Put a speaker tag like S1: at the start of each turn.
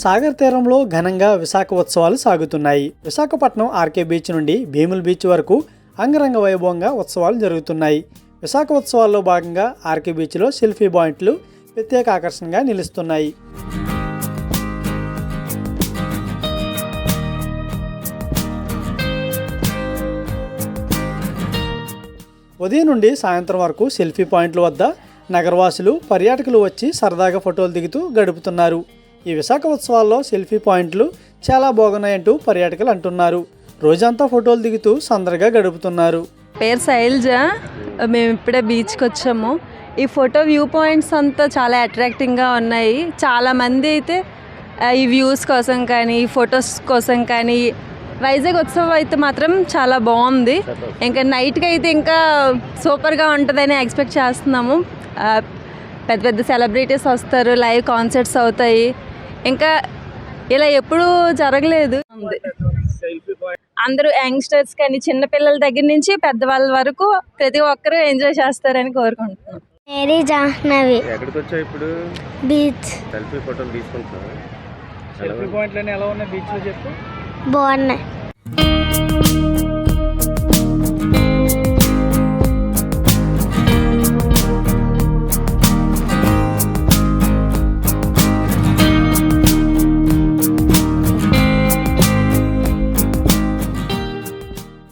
S1: సాగర్ తీరంలో ఘనంగా విశాఖ ఉత్సవాలు సాగుతున్నాయి. విశాఖపట్నం ఆర్కే బీచ్ నుండి భీముల బీచ్ వరకు అంగరంగ వైభవంగా ఉత్సవాలు జరుగుతున్నాయి. విశాఖ ఉత్సవాల్లో భాగంగా ఆర్కే బీచ్లో సెల్ఫీ పాయింట్లు ప్రత్యేక ఆకర్షణగా నిలుస్తున్నాయి. ఉదయం నుండి సాయంత్రం వరకు సెల్ఫీ పాయింట్ల వద్ద నగరవాసులు పర్యాటకులు వచ్చి సరదాగా ఫోటోలు దిగుతూ గడుపుతున్నారు. ఈ విశాఖ ఉత్సవాల్లో సెల్ఫీ పాయింట్లు చాలా బాగున్నాయంటూ పర్యాటకులు అంటున్నారు. రోజంతా ఫోటోలు దిగుతూ సందడిగా గడుపుతున్నారు.
S2: పేరు శైలజ. మేము ఇప్పుడే బీచ్కి వచ్చాము. ఈ ఫోటో వ్యూ పాయింట్స్ అంతా చాలా అట్రాక్టింగ్గా ఉన్నాయి. చాలా మంది అయితే ఈ వ్యూస్ కోసం కానీ ఈ ఫొటోస్ కోసం కానీ వైజాగ్ ఉత్సవం అయితే మాత్రం చాలా బాగుంది. ఇంకా నైట్కి అయితే ఇంకా సూపర్గా ఉంటుందని ఎక్స్పెక్ట్ చేస్తున్నాము. పెద్ద పెద్ద సెలబ్రిటీస్ వస్తారు లైవ్ కాన్సర్ట్స్ అవుతాయి. ఇంకా ఇలా ఎప్పుడూ జరగలేదు. అందరూ యంగ్స్టర్స్ కానీ చిన్న పిల్లల దగ్గర నుంచి పెద్దవాళ్ళ వరకు ప్రతి ఒక్కరూ ఎంజాయ్ చేస్తారని కోరుకుంటున్నాం.
S3: మేరీ జాహ్నవి.
S4: ఎక్కడికి వచ్చావు ఇప్పుడు?
S3: బీచ్.
S4: సెల్ఫీ ఫోటోలు తీసుకుంటున్నావు?
S1: సెల్ఫీ ఎలా ఉన్నాయి? బీచ్లో చెప్పు.
S3: బాగున్నాయి.